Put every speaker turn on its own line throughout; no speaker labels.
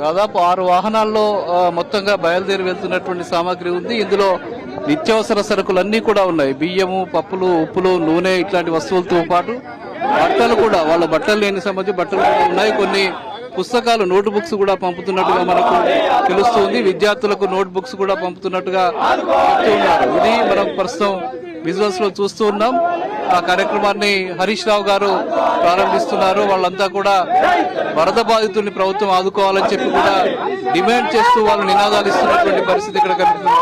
దాదాపు ఆరు వాహనాల్లో మొత్తంగా బయలుదేరి వెళ్తున్నటువంటి సామాగ్రి ఉంది. ఇందులో నిత్యావసర సరుకులన్నీ కూడా ఉన్నాయి. బియ్యము పప్పులు ఉప్పులు నూనె ఇట్లాంటి వస్తువులతో పాటు బట్టలు కూడా వాళ్ళ బట్టలు లేని సంబంధించి బట్టలు కూడా ఉన్నాయి. కొన్ని పుస్తకాలు నోట్ బుక్స్ కూడా పంపుతున్నట్టుగా మనకు తెలుస్తుంది. విద్యార్థులకు నోట్ బుక్స్ కూడా పంపుతున్నట్టుగా చెప్తూ ఉన్నారు ఇది మనం ప్రస్తుతం విజువల్స్లో చూస్తూ ఉన్నాం. ఆ కార్యక్రమాన్ని హరీష్ రావు గారు ప్రారంభిస్తున్నారు. వాళ్ళంతా కూడా వరద బాధితుల్ని ప్రభుత్వం ఆదుకోవాలని చెప్పి కూడా డిమాండ్ చేస్తూ వాళ్ళు నినాదాలు ఇస్తున్నటువంటి పరిస్థితి ఇక్కడ కనిపిస్తుంది.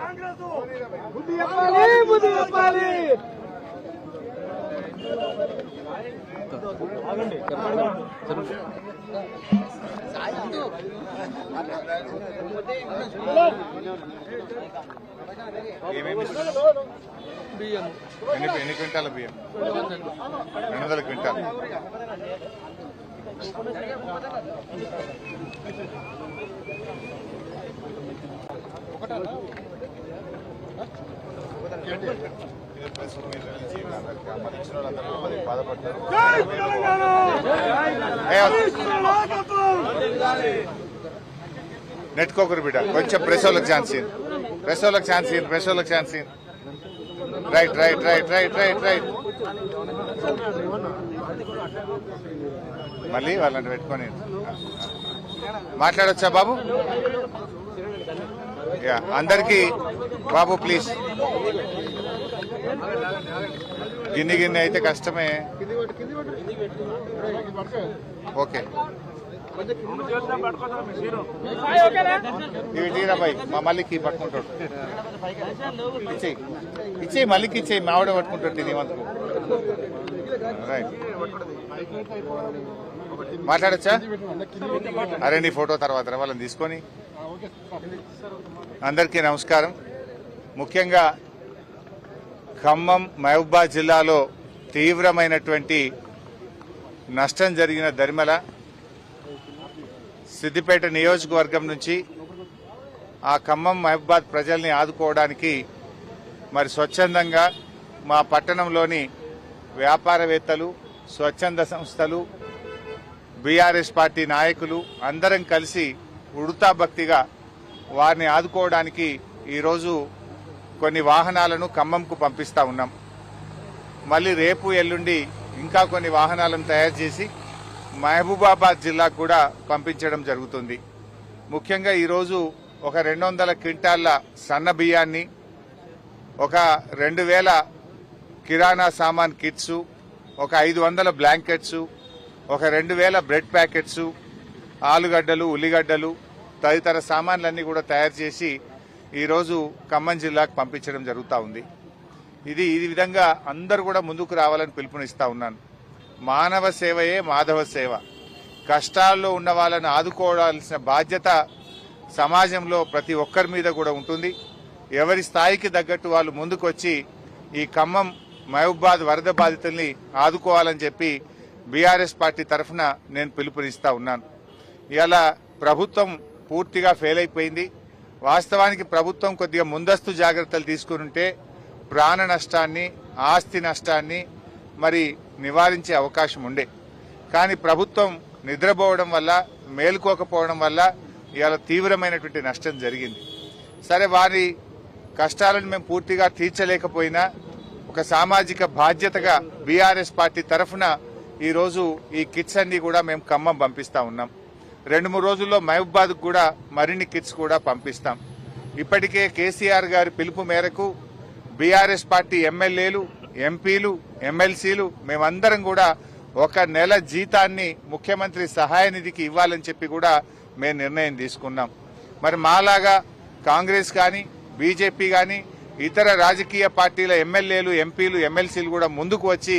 కాంగ్రెస్
బియ్యం ఎన్ని ఎన్ని క్వింటాల బియ్యం? రెండు వందల క్వింటాల్. ఒకటా నెట్టుకోకరు బిడ్డ కొంచెం ప్రెస్ వాళ్ళకి ఛాన్స్ ఇయ్యండి. ప్రెస్ వాళ్ళకి ఛాన్స్ ఇయ్యండి. ప్రెస్ వాళ్ళకి chance right right right right right right మళ్ళీ వాళ్ళని పెట్టుకొని మాట్లాడొచ్చా బాబు యా అందరికీ బాబు ప్లీజ్ గిన్నె గిన్నె అయితే కష్టమే. ఓకే. ఇవి తీరా మా మళ్ళీకి పట్టుకుంటాడు. ఇచ్చేయి ఇచ్చేయి మళ్ళీకి ఇచ్చేయి మావిడ పట్టుకుంటాడు ఇది రైట్ మాట్లాడచ్చా? అరే నీ ఫోటో తర్వాత వాళ్ళని తీసుకొని. అందరికీ నమస్కారం. ముఖ్యంగా ఖమ్మం మహబూబా జిల్లాలో తీవ్రమైనటువంటి నష్టం జరిగిన దరిమల సిద్దిపేట నియోజకవర్గం నుంచి ఆ ఖమ్మం మహబూబాద్ ప్రజల్ని ఆదుకోవడానికి మరి స్వచ్ఛందంగా మా పట్టణంలోని వ్యాపారవేత్తలు స్వచ్ఛంద సంస్థలు బీఆర్ఎస్ పార్టీ నాయకులు అందరం కలిసి ఉడతా భక్తిగా వారిని ఆదుకోవడానికి ఈరోజు కొన్ని వాహనాలను ఖమ్మంకు పంపిస్తా ఉన్నాం. మళ్ళీ రేపు ఎల్లుండి ఇంకా కొన్ని వాహనాలను తయారు చేసి మహబూబాబాద్ జిల్లాకు కూడా పంపించడం జరుగుతుంది. ముఖ్యంగా ఈరోజు ఒక రెండు వందల క్వింటాళ్ళ సన్న బియ్యాన్ని ఒక రెండు వేల కిరాణా సామాన్ కిట్స్ ఒక ఐదు వందల బ్లాంకెట్స్ ఒక రెండు వేల బ్రెడ్ ప్యాకెట్స్ ఆలుగడ్డలు ఉల్లిగడ్డలు తదితర సామాన్లన్నీ కూడా తయారు చేసి ఈరోజు ఖమ్మం జిల్లాకు పంపించడం జరుగుతూ ఉంది. ఇది ఈ విధంగా అందరూ కూడా ముందుకు రావాలని పిలుపునిస్తా ఉన్నాను. మానవ సేవయే మాధవ సేవ. కష్టాల్లో ఉన్న వాళ్ళని ఆదుకోవాల్సిన బాధ్యత సమాజంలో ప్రతి ఒక్కరి మీద కూడా ఉంటుంది. ఎవరి స్థాయికి తగ్గట్టు వాళ్ళు ముందుకొచ్చి ఈ ఖమ్మం మహబూబాద్ వరద బాధితుల్ని ఆదుకోవాలని చెప్పి బీఆర్ఎస్ పార్టీ తరఫున నేను పిలుపునిస్తా ఉన్నాను. ఇలా ప్రభుత్వం పూర్తిగా ఫెయిల్ అయిపోయింది. వాస్తవానికి ప్రభుత్వం కొద్దిగా ముందస్తు జాగ్రత్తలు తీసుకునింటే ప్రాణ నష్టాన్ని ఆస్తి నష్టాన్ని మరి నివారించే అవకాశం ఉండే. కానీ ప్రభుత్వం నిద్రపోవడం వల్ల మేలుకోకపోవడం వల్ల ఇవాళ తీవ్రమైనటువంటి నష్టం జరిగింది. సరే వారి కష్టాలను మేము పూర్తిగా తీర్చలేకపోయినా ఒక సామాజిక బాధ్యతగా బీఆర్ఎస్ పార్టీ తరఫున ఈరోజు ఈ కిట్స్ అన్ని కూడా మేము ఖమ్మం పంపిస్తా ఉన్నాం. రెండు మూడు రోజుల్లో మహబూబాద్ కూడా మరిన్ని కిట్స్ కూడా పంపిస్తాం. ఇప్పటికే కేసీఆర్ గారి పిలుపు మేరకు బీఆర్ఎస్ పార్టీ ఎమ్మెల్యేలు ఎంపీలు ఎమ్మెల్సీలు మేమందరం కూడా ఒక నెల జీతాన్ని ముఖ్యమంత్రి సహాయ నిధికి ఇవ్వాలని చెప్పి కూడా మేము నిర్ణయం తీసుకున్నాం. మరి మాలాగా కాంగ్రెస్ కానీ బీజేపీ కానీ ఇతర రాజకీయ పార్టీల ఎమ్మెల్యేలు ఎంపీలు ఎమ్మెల్సీలు కూడా ముందుకు వచ్చి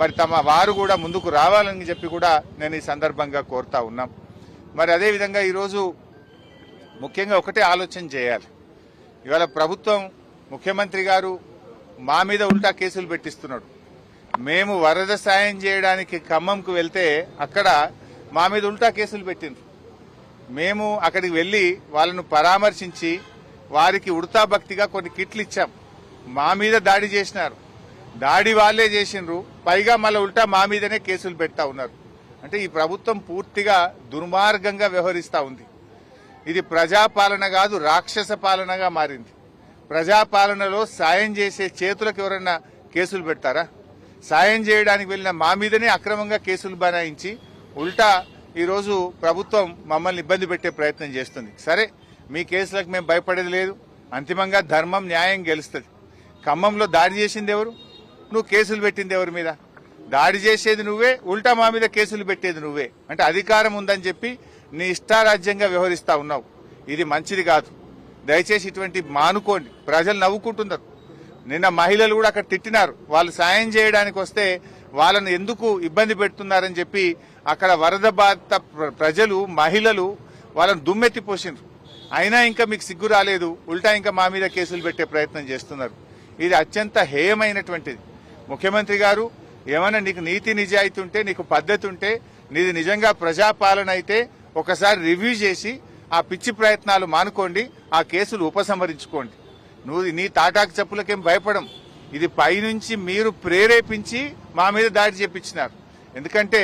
మరి తమ వారు కూడా ముందుకు రావాలని చెప్పి కూడా నేను ఈ సందర్భంగా కోరుతా ఉన్నాం. మరి అదేవిధంగా ఈరోజు ముఖ్యంగా ఒకటే ఆలోచన చేయాలి. ఇవాళ ప్రభుత్వం ముఖ్యమంత్రి గారు మా మీద ఉల్టా కేసులు పెట్టిస్తున్నాడు. మేము వరద సాయం చేయడానికి ఖమ్మంకు వెళ్తే అక్కడ మా మీద ఉల్టా కేసులు పెట్టిండ్రు. మేము అక్కడికి వెళ్ళి వాళ్ళను పరామర్శించి వారికి ఉడతా భక్తిగా కొన్ని కిట్లు ఇచ్చాం. మా మీద దాడి చేసినారు. దాడి వాళ్ళే చేసినారు పైగా మళ్ళీ ఉల్టా మా మీదనే కేసులు పెడతా ఉన్నారు. అంటే ఈ ప్రభుత్వం పూర్తిగా దుర్మార్గంగా వ్యవహరిస్తూ ఉంది. ఇది ప్రజాపాలన కాదు రాక్షస పాలనగా మారింది. ప్రజాపాలనలో సాయం చేసే చేతులకు ఎవరైనా కేసులు పెడతారా? సాయం చేయడానికి వెళ్ళిన మా మీదనే అక్రమంగా కేసులు బనాయించి ఉల్టా ఈరోజు ప్రభుత్వం మమ్మల్ని ఇబ్బంది పెట్టే ప్రయత్నం చేస్తుంది. సరే మీ కేసులకు మేము భయపడేది లేదు. అంతిమంగా ధర్మం న్యాయం గెలుస్తుంది. ఖమ్మంలో దాడి చేసింది ఎవరు? నువ్వు కేసులు పెట్టింది ఎవరి మీద? దాడి చేసేది నువ్వే ఉల్టా మా మీద కేసులు పెట్టేది నువ్వే. అంటే అధికారం ఉందని చెప్పి నీ ఇష్టారాజ్యంగా వ్యవహరిస్తా ఉన్నావు. ఇది మంచిది కాదు. దయచేసి ఇటువంటి మానుకోండి. ప్రజలు నవ్వుకుంటున్నారు. నిన్న మహిళలు కూడా అక్కడ తిట్టినారు. వాళ్ళు సాయం చేయడానికి వస్తే వాళ్ళని ఎందుకు ఇబ్బంది పెడుతున్నారని చెప్పి అక్కడ వరద బాధిత ప్ర- ప్రజలు మహిళలు వాళ్ళని దుమ్మెత్తిపోసిండ్రు అయినా ఇంకా మీకు సిగ్గు రాలేదు. ఉల్టా ఇంకా మా మీద కేసులు పెట్టే ప్రయత్నం చేస్తున్నారు. ఇది అత్యంత హేయమైనటువంటిది. ముఖ్యమంత్రి గారు ఏమైనా నీకు నీతి నిజాయితీ ఉంటే నీకు పద్ధతి ఉంటే నీది నిజంగా ప్రజాపాలన అయితే ఒకసారి రివ్యూ చేసి ఆ పిచ్చి ప్రయత్నాలు మానుకోండి ఆ కేసులు ఉపసంహరించుకోండి. నువ్వు నీ తాటాకు చెప్పులకేం భయపడం. ఇది పైనుంచి మీరు ప్రేరేపించి మా మీద దాడి చేపించినారు. ఎందుకంటే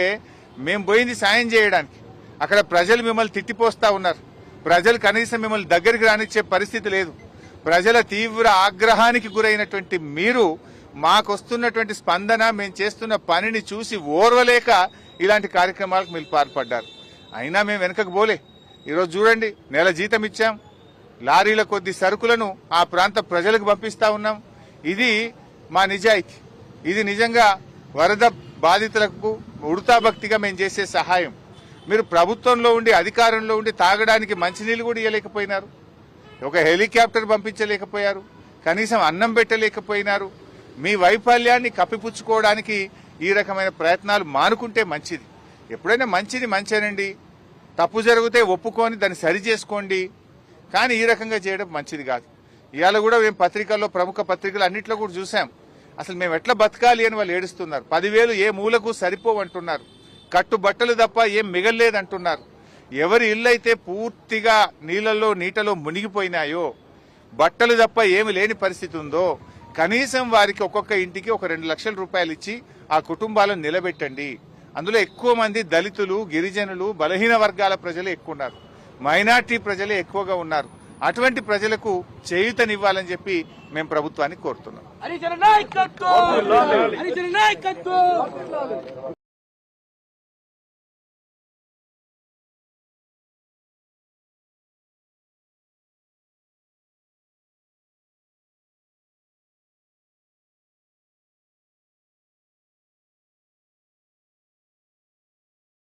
మేము పోయింది సాయం చేయడానికి. అక్కడ ప్రజలు మిమ్మల్ని తిట్టిపోస్తా ఉన్నారు. ప్రజలు కనీసం మిమ్మల్ని దగ్గరికి రానిచ్చే పరిస్థితి లేదు. ప్రజల తీవ్ర ఆగ్రహానికి గురైనటువంటి మీరు మాకొస్తున్నటువంటి స్పందన మేము చేస్తున్న పనిని చూసి ఓర్వలేక ఇలాంటి కార్యక్రమాలకు మీరు పాల్పడ్డారు. అయినా మేము వెనకకు పోలే. ఈరోజు చూడండి నెల జీతం ఇచ్చాం. లారీల కొద్ది సరుకులను ఆ ప్రాంత ప్రజలకు పంపిస్తా ఉన్నాం. ఇది మా నిజాయితీ. ఇది నిజంగా వరద బాధితులకు ఉడతా భక్తిగా మేము చేసే సహాయం. మీరు ప్రభుత్వంలో ఉండి అధికారంలో ఉండి తాగడానికి మంచినీళ్ళు కూడా ఇవ్వలేకపోయినారు ఒక హెలికాప్టర్ పంపించలేకపోయారు. కనీసం అన్నం పెట్టలేకపోయినారు. మీ వైఫల్యాన్ని కప్పిపుచ్చుకోవడానికి ఈ రకమైన ప్రయత్నాలు మానుకుంటే మంచిది. ఎప్పుడైనా మంచిది మంచేనండి. తప్పు జరిగితే ఒప్పుకొని దాన్ని సరి చేసుకోండి. కానీ ఈ రకంగా చేయడం మంచిది కాదు. ఇవాళ కూడా మేము పత్రికల్లో ప్రముఖ పత్రికలు అన్నింటిలో కూడా చూసాం అసలు మేము ఎట్లా బతకాలి అని వాళ్ళు ఏడుస్తున్నారు. పదివేలు ఏ మూలకు సరిపోవంటున్నారు కట్టు బట్టలు తప్ప ఏం మిగల్లేదంటున్నారు ఎవరి ఇల్లు అయితే పూర్తిగా నీళ్ళల్లో నీటలో మునిగిపోయినాయో బట్టలు తప్ప ఏమి లేని పరిస్థితి ఉందో కనీసం వారికి ఒక్కొక్క ఇంటికి ఒక రెండు లక్షల రూపాయలు ఇచ్చి ఆ కుటుంబాలను నిలబెట్టండి. అందులో ఎక్కువ మంది దళితులు గిరిజనులు బలహీన వర్గాల ప్రజలు ఎక్కువ ఉన్నారు. మైనార్టీ ప్రజలే ఎక్కువగా ఉన్నారు. అటువంటి ప్రజలకు చేయూతనివ్వాలని చెప్పి మేము ప్రభుత్వాన్ని కోరుతున్నాం.